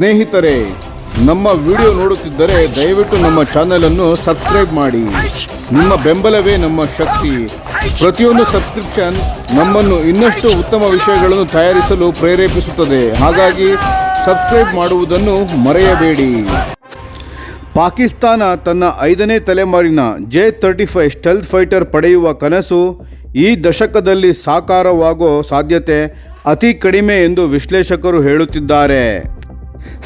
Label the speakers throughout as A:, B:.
A: ಸ್ನೇಹಿತರೆ, ನಮ್ಮ ವಿಡಿಯೋ ನೋಡುತ್ತಿದ್ದರೆ ದಯವಿಟ್ಟು ನಮ್ಮ ಚಾನೆಲ್ ಅನ್ನು ಸಬ್ಸ್ಕ್ರೈಬ್ ಮಾಡಿ. ನಿಮ್ಮ ಬೆಂಬಲವೇ ನಮ್ಮ ಶಕ್ತಿ. ಪ್ರತಿಯೊಂದು ಸಬ್ಸ್ಕ್ರಿಪ್ಷನ್ ನಮ್ಮನ್ನು ಇನ್ನಷ್ಟು ಉತ್ತಮ ವಿಷಯಗಳನ್ನು ತಯಾರಿಸಲು ಪ್ರೇರೇಪಿಸುತ್ತದೆ. ಹಾಗಾಗಿ ಸಬ್ಸ್ಕ್ರೈಬ್ ಮಾಡುವುದನ್ನು ಮರೆಯಬೇಡಿ. ಪಾಕಿಸ್ತಾನ ತನ್ನ ಐದನೇ ತಲೆಮಾರಿನ J thirty five stealth fighter ಪಡೆಯುವ ಕನಸು ಈ ದಶಕದಲ್ಲಿ ಸಾಕಾರವಾಗೋ ಸಾಧ್ಯತೆ ಅತಿ ಕಡಿಮೆ ಎಂದು ವಿಶ್ಲೇಷಕರು ಹೇಳುತ್ತಿದ್ದಾರೆ.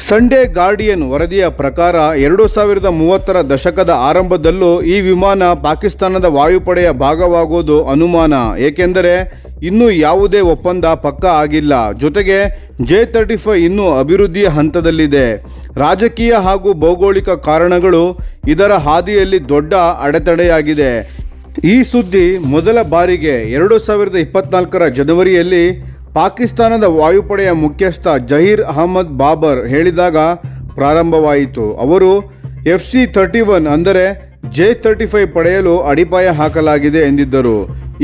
A: ಸಂಡೇ ಗಾರ್ಡಿಯನ್ ವರದಿಯ ಪ್ರಕಾರ ಎರಡು ಸಾವಿರದ ಮೂವತ್ತರ ದಶಕದ ಆರಂಭದಲ್ಲೂ ಈ ವಿಮಾನ ಪಾಕಿಸ್ತಾನದ ವಾಯುಪಡೆಯ ಭಾಗವಾಗುವುದು ಅನುಮಾನ. ಏಕೆಂದರೆ ಇನ್ನೂ ಯಾವುದೇ ಒಪ್ಪಂದ ಪಕ್ಕಾ ಆಗಿಲ್ಲ. ಜೊತೆಗೆ ಜೆ ತರ್ಟಿ ಫೈವ್ ಇನ್ನೂ ಅಭಿವೃದ್ಧಿಯ ಹಂತದಲ್ಲಿದೆ. ರಾಜಕೀಯ ಹಾಗೂ ಭೌಗೋಳಿಕ ಕಾರಣಗಳು ಇದರ ಹಾದಿಯಲ್ಲಿ ದೊಡ್ಡ ಅಡೆತಡೆಯಾಗಿದೆ. ಈ ಸುದ್ದಿ ಮೊದಲ ಬಾರಿಗೆ ಎರಡು ಸಾವಿರದ ಇಪ್ಪತ್ನಾಲ್ಕರ ಜನವರಿಯಲ್ಲಿ ಪಾಕಿಸ್ತಾನದ ವಾಯುಪಡೆಯ ಮುಖ್ಯಸ್ಥ ಜಹೀರ್ ಅಹಮದ್ ಬಾಬರ್ ಹೇಳಿದಾಗ ಪ್ರಾರಂಭವಾಯಿತು. ಅವರು ಎಫ್ ಸಿ ತರ್ಟಿ ಒನ್ ಅಂದರೆ ಜೆ ತರ್ಟಿ ಫೈವ್ ಪಡೆಯಲು ಅಡಿಪಾಯ ಹಾಕಲಾಗಿದೆ ಎಂದಿದ್ದರು.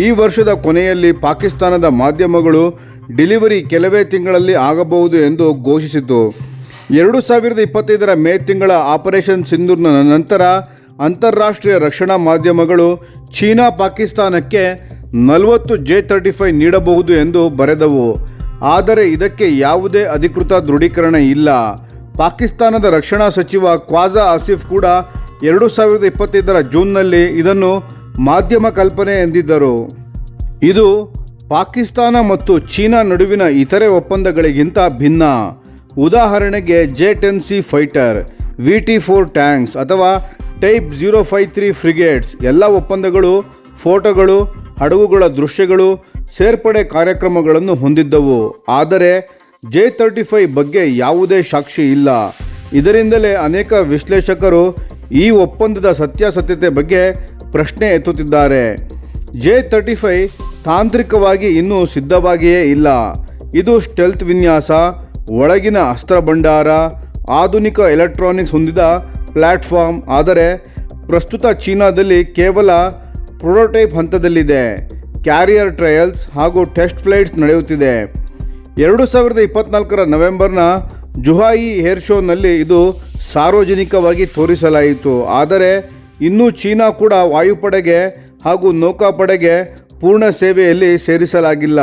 A: ಈ ವರ್ಷದ ಕೊನೆಯಲ್ಲಿ ಪಾಕಿಸ್ತಾನದ ಮಾಧ್ಯಮಗಳು ಡಿಲಿವರಿ ಕೆಲವೇ ತಿಂಗಳಲ್ಲಿ ಆಗಬಹುದು ಎಂದು ಘೋಷಿಸಿತು. ಎರಡು ಸಾವಿರದ ಇಪ್ಪತ್ತೈದರ ಮೇ ತಿಂಗಳ ಆಪರೇಷನ್ ಸಿಂಧೂರ್ನ ನಂತರ ಅಂತಾರಾಷ್ಟ್ರೀಯ ರಕ್ಷಣಾ ಮಾಧ್ಯಮಗಳು ಚೀನಾ ಪಾಕಿಸ್ತಾನಕ್ಕೆ ನಲವತ್ತು ಜೆ ತರ್ಟಿ ಫೈವ್ ನೀಡಬಹುದು ಎಂದು ಬರೆದವು. ಆದರೆ ಇದಕ್ಕೆ ಯಾವುದೇ ಅಧಿಕೃತ ದೃಢೀಕರಣ ಇಲ್ಲ. ಪಾಕಿಸ್ತಾನದ ರಕ್ಷಣಾ ಸಚಿವ ಖ್ವಾಜಾ ಆಸಿಫ್ ಕೂಡ ಎರಡು ಸಾವಿರದ ಇಪ್ಪತ್ತೈದರ ಜೂನ್ನಲ್ಲಿ ಇದನ್ನು ಮಾಧ್ಯಮ ಕಲ್ಪನೆ ಎಂದಿದ್ದರು. ಇದು ಪಾಕಿಸ್ತಾನ ಮತ್ತು ಚೀನಾ ನಡುವಿನ ಇತರೆ ಒಪ್ಪಂದಗಳಿಗಿಂತ ಭಿನ್ನ. ಉದಾಹರಣೆಗೆ J ten C fighter V T four tanks ಅಥವಾ type zero five three frigates ಎಲ್ಲ ಒಪ್ಪಂದಗಳು ಫೋಟೋಗಳು ಹಡಗುಗಳ ದೃಶ್ಯಗಳು ಸೇರ್ಪಡೆ ಕಾರ್ಯಕ್ರಮಗಳನ್ನು ಹೊಂದಿದ್ದವು. ಆದರೆ ಜೆ ತರ್ಟಿ ಫೈವ್ ಬಗ್ಗೆ ಯಾವುದೇ ಸಾಕ್ಷಿ ಇಲ್ಲ. ಇದರಿಂದಲೇ ಅನೇಕ ವಿಶ್ಲೇಷಕರು ಈ ಒಪ್ಪಂದದ ಸತ್ಯಾಸತ್ಯತೆ ಬಗ್ಗೆ ಪ್ರಶ್ನೆ ಎತ್ತುತ್ತಿದ್ದಾರೆ. ಜೆ ತರ್ಟಿ ಫೈವ್ ತಾಂತ್ರಿಕವಾಗಿ ಇನ್ನೂ ಸಿದ್ಧವಾಗಿಯೇ ಇಲ್ಲ. ಇದು ಸ್ಟೆಲ್ತ್ ವಿನ್ಯಾಸ, ಒಳಗಿನ ಅಸ್ತ್ರ ಭಂಡಾರ, ಆಧುನಿಕ ಎಲೆಕ್ಟ್ರಾನಿಕ್ಸ್ ಹೊಂದಿದ ಪ್ಲ್ಯಾಟ್ಫಾರ್ಮ್ ಆದರೆ ಪ್ರಸ್ತುತ ಚೀನಾದಲ್ಲಿ ಕೇವಲ ಪ್ರೊಟೋಟೈಪ್ ಹಂತದಲ್ಲಿದೆ. ಕ್ಯಾರಿಯರ್ ಟ್ರಯಲ್ಸ್ ಹಾಗೂ ಟೆಸ್ಟ್ ಫ್ಲೈಟ್ಸ್ ನಡೆಯುತ್ತಿದೆ. ಎರಡು ಸಾವಿರದ ಇಪ್ಪತ್ನಾಲ್ಕರ ನವೆಂಬರ್ನ ಜುಹಾಯಿ ಏರ್ ಶೋನಲ್ಲಿ ಇದು ಸಾರ್ವಜನಿಕವಾಗಿ ತೋರಿಸಲಾಯಿತು. ಆದರೆ ಇನ್ನೂ ಚೀನಾ ಕೂಡ ವಾಯುಪಡೆಗೆ ಹಾಗೂ ನೌಕಾಪಡೆಗೆ ಪೂರ್ಣ ಸೇವೆಯಲ್ಲಿ ಸೇರಿಸಲಾಗಿಲ್ಲ.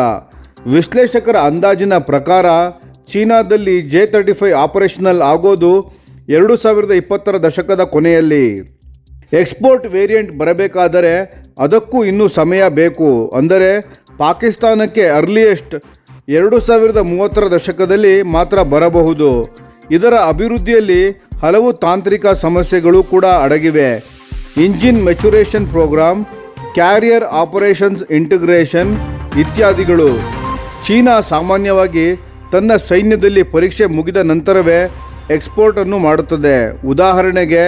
A: ವಿಶ್ಲೇಷಕರ ಅಂದಾಜಿನ ಪ್ರಕಾರ ಚೀನಾದಲ್ಲಿ ಜೆ ತರ್ಟಿ ಫೈವ್ ಆಪರೇಷನಲ್ ಆಗೋದು ಎರಡು ಸಾವಿರದ ಇಪ್ಪತ್ತರ ದಶಕದ ಕೊನೆಯಲ್ಲಿ. ಎಕ್ಸ್ಪೋರ್ಟ್ ವೇರಿಯಂಟ್ ಬರಬೇಕಾದರೆ ಅದಕ್ಕೂ ಇನ್ನೂ ಸಮಯ ಬೇಕು. ಅಂದರೆ ಪಾಕಿಸ್ತಾನಕ್ಕೆ ಅರ್ಲಿಯೆಸ್ಟ್ ಎರಡು ಸಾವಿರದ ಮೂವತ್ತರ ದಶಕದಲ್ಲಿ ಮಾತ್ರ ಬರಬಹುದು. ಇದರ ಅಭಿವೃದ್ಧಿಯಲ್ಲಿ ಹಲವು ತಾಂತ್ರಿಕ ಸಮಸ್ಯೆಗಳು ಕೂಡ ಅಡಗಿವೆ. Engine maturation programme carrier operations integration ಇತ್ಯಾದಿಗಳು. ಚೀನಾ ಸಾಮಾನ್ಯವಾಗಿ ತನ್ನ ಸೈನ್ಯದಲ್ಲಿ ಪರೀಕ್ಷೆ ಮುಗಿದ ನಂತರವೇ ಎಕ್ಸ್ಪೋರ್ಟನ್ನು ಮಾಡುತ್ತದೆ. ಉದಾಹರಣೆಗೆ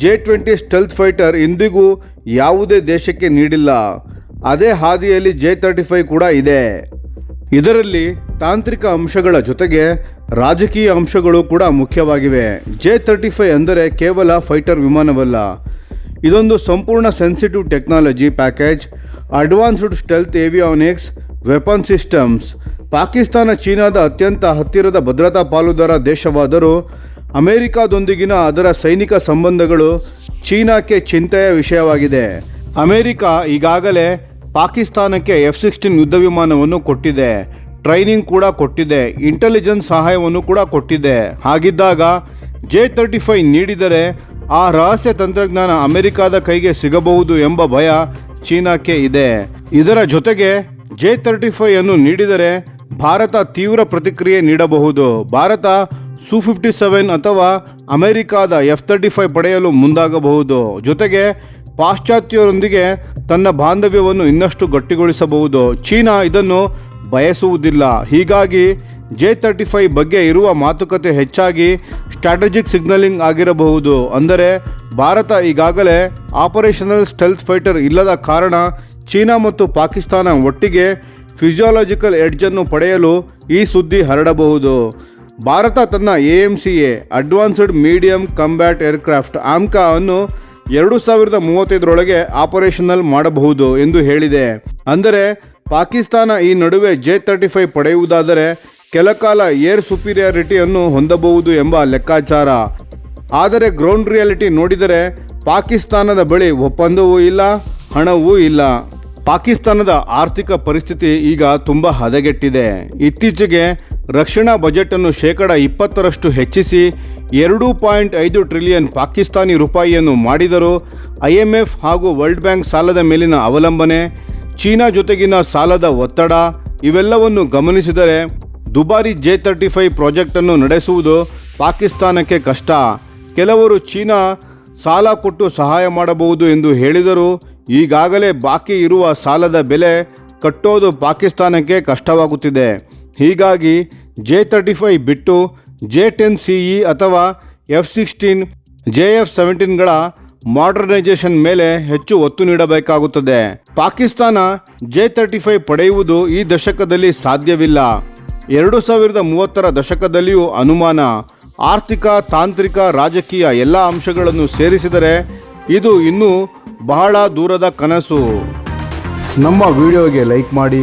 A: ಜೆ ಟ್ವೆಂಟಿ ಸ್ಟೆಲ್ತ್ ಫೈಟರ್ ಇಂದಿಗೂ ಯಾವುದೇ ದೇಶಕ್ಕೆ ನೀಡಿಲ್ಲ. ಅದೇ ಹಾದಿಯಲ್ಲಿ ಜೆ ತರ್ಟಿ ಫೈವ್ ಕೂಡ ಇದೆ. ಇದರಲ್ಲಿ ತಾಂತ್ರಿಕ ಅಂಶಗಳ ಜೊತೆಗೆ ರಾಜಕೀಯ ಅಂಶಗಳು ಕೂಡ ಮುಖ್ಯವಾಗಿವೆ. ಜೆ ತರ್ಟಿ ಫೈವ್ ಅಂದರೆ ಕೇವಲ ಫೈಟರ್ ವಿಮಾನವಲ್ಲ. ಇದೊಂದು ಸಂಪೂರ್ಣ sensitive technology package advanced stealth avionics weapon systems Pakistan, ಚೀನಾದ ಅತ್ಯಂತ ಹತ್ತಿರದ ಭದ್ರತಾ ಪಾಲುದಾರ ದೇಶವಾದರೂ ಅಮೆರಿಕಾದೊಂದಿಗಿನ ಅದರ ಸೈನಿಕ ಸಂಬಂಧಗಳು ಚೀನಾಕ್ಕೆ ಚಿಂತೆಯ ವಿಷಯವಾಗಿದೆ. ಅಮೆರಿಕ ಈಗಾಗಲೇ ಪಾಕಿಸ್ತಾನಕ್ಕೆ ಎಫ್ ಸಿಕ್ಸ್ಟೀನ್ ಯುದ್ಧ ವಿಮಾನವನ್ನು ಕೊಟ್ಟಿದೆ. ಟ್ರೈನಿಂಗ್ ಕೂಡ ಕೊಟ್ಟಿದೆ. ಇಂಟೆಲಿಜೆನ್ಸ್ ಸಹಾಯವನ್ನು ಕೂಡ ಕೊಟ್ಟಿದೆ. ಹಾಗಿದ್ದಾಗ ಜೆ ತರ್ಟಿ ಫೈವ್ ನೀಡಿದರೆ ಆ ರಹಸ್ಯ ತಂತ್ರಜ್ಞಾನ ಅಮೆರಿಕದ ಕೈಗೆ ಸಿಗಬಹುದು ಎಂಬ ಭಯ ಚೀನಾಕ್ಕೆ ಇದೆ. ಇದರ ಜೊತೆಗೆ ಜೆ ತರ್ಟಿ ಫೈವ್ ಅನ್ನು ನೀಡಿದರೆ ಭಾರತ ತೀವ್ರ ಪ್ರತಿಕ್ರಿಯೆ ನೀಡಬಹುದು. ಭಾರತ ಸು ಫಿಫ್ಟಿ ಸೆವೆನ್ ಅಥವಾ ಅಮೆರಿಕಾದ ಎಫ್ ತರ್ಟಿ ಫೈವ್ ಪಡೆಯಲು ಮುಂದಾಗಬಹುದು. ಜೊತೆಗೆ ಪಾಶ್ಚಾತ್ಯರೊಂದಿಗೆ ತನ್ನ ಬಾಂಧವ್ಯವನ್ನು ಇನ್ನಷ್ಟು ಗಟ್ಟಿಗೊಳಿಸಬಹುದು. ಚೀನಾ ಇದನ್ನು ಬಯಸುವುದಿಲ್ಲ. ಹೀಗಾಗಿ ಜೆ ತರ್ಟಿ ಫೈವ್ ಬಗ್ಗೆ ಇರುವ ಮಾತುಕತೆ ಹೆಚ್ಚಾಗಿ ಸ್ಟ್ರಾಟಜಿಕ್ ಸಿಗ್ನಲಿಂಗ್ ಆಗಿರಬಹುದು. ಅಂದರೆ ಭಾರತ ಈಗಾಗಲೇ ಆಪರೇಷನಲ್ ಸ್ಟೆಲ್ತ್ ಫೈಟರ್ ಇಲ್ಲದ ಕಾರಣ ಚೀನಾ ಮತ್ತು ಪಾಕಿಸ್ತಾನ ಒಟ್ಟಿಗೆ ಫಿಸಿಯಾಲಜಿಕಲ್ ಎಡ್ಜನ್ನು ಪಡೆಯಲು ಈ ಸುದ್ದಿ ಹರಡಬಹುದು. ಭಾರತ ತನ್ನ A M C A, advanced medium combat aircraft, AMCA ಅನ್ನು ಎರಡು ಸಾವಿರದ ಮೂವತ್ತೈದರೊಳಗೆ ಆಪರೇಷನಲ್ ಮಾಡಬಹುದು ಎಂದು ಹೇಳಿದೆ. ಅಂದರೆ, ಪಾಕಿಸ್ತಾನ ಈ ನಡುವೆ ಜೆ ತರ್ಟಿ ಫೈವ್ ಪಡೆಯುವುದಾದರೆ ಕೆಲಕಾಲ ಏರ್ ಸುಪೀರಿಯಾರಿಟಿಯನ್ನು ಹೊಂದಬಹುದು ಎಂಬ ಲೆಕ್ಕಾಚಾರ. ಆದರೆ, ಗ್ರೌಂಡ್ ರಿಯಾಲಿಟಿ ನೋಡಿದರೆ ಪಾಕಿಸ್ತಾನದ ಬಳಿ ಒಪ್ಪಂದವೂ ಇಲ್ಲ, ಹಣವೂ ಇಲ್ಲ. ಪಾಕಿಸ್ತಾನದ ಆರ್ಥಿಕ ಪರಿಸ್ಥಿತಿ ಈಗ ತುಂಬ ಹದಗೆಟ್ಟಿದೆ. ಇತ್ತೀಚೆಗೆ ರಕ್ಷಣಾ ಬಜೆಟನ್ನು ಶೇಕಡ ಇಪ್ಪತ್ತರಷ್ಟು ಹೆಚ್ಚಿಸಿ ಎರಡು ಪಾಯಿಂಟ್ ಐದು ಟ್ರಿಲಿಯನ್ ಪಾಕಿಸ್ತಾನಿ ರೂಪಾಯಿಯನ್ನು ಮಾಡಿದರೂ ಐಎಂಎಫ್ ಹಾಗೂ ವರ್ಲ್ಡ್ ಬ್ಯಾಂಕ್ ಸಾಲದ ಮೇಲಿನ ಅವಲಂಬನೆ, ಚೀನಾ ಜೊತೆಗಿನ ಸಾಲದ ಒತ್ತಡ ಇವೆಲ್ಲವನ್ನು ಗಮನಿಸಿದರೆ ದುಬಾರಿ ಜೆ ತರ್ಟಿ ಫೈವ್ ಪ್ರಾಜೆಕ್ಟನ್ನು ನಡೆಸುವುದು ಪಾಕಿಸ್ತಾನಕ್ಕೆ ಕಷ್ಟ. ಕೆಲವರು ಚೀನಾ ಸಾಲ ಕೊಟ್ಟು ಸಹಾಯ ಮಾಡಬಹುದು ಎಂದು ಹೇಳಿದರು ಈಗಾಗಲೇ ಬಾಕಿ ಇರುವ ಸಾಲದ ಬೆಲೆ ಕಟ್ಟೋದು ಪಾಕಿಸ್ತಾನಕ್ಕೆ ಕಷ್ಟವಾಗುತ್ತಿದೆ. ಹೀಗಾಗಿ ಜೆ ತರ್ಟಿ ಫೈವ್ ಬಿಟ್ಟು ಜೆ ಟೆನ್ ಸಿ ಇ ಅಥವಾ ಎಫ್ ಸಿಕ್ಸ್ಟೀನ್ ಜೆ ಎಫ್ ಸೆವೆಂಟೀನ್ಗಳ ಮಾಡರ್ನೈಸೇಷನ್ ಮೇಲೆ ಹೆಚ್ಚು ಒತ್ತು ನೀಡಬೇಕಾಗುತ್ತದೆ. ಪಾಕಿಸ್ತಾನ ಜೆ ತರ್ಟಿ ಫೈವ್ ಪಡೆಯುವುದು ಈ ದಶಕದಲ್ಲಿ ಸಾಧ್ಯವಿಲ್ಲ. ಎರಡು ಸಾವಿರದ ಮೂವತ್ತರ ದಶಕದಲ್ಲಿಯೂ ಅನುಮಾನ, ಆರ್ಥಿಕ, ತಾಂತ್ರಿಕ, ರಾಜಕೀಯ ಎಲ್ಲ ಅಂಶಗಳನ್ನು ಸೇರಿಸಿದರೆ ಇದು ಇನ್ನೂ ಬಹಳ ದೂರದ ಕನಸು. ನಮ್ಮ ವಿಡಿಯೋಗೆ ಲೈಕ್ ಮಾಡಿ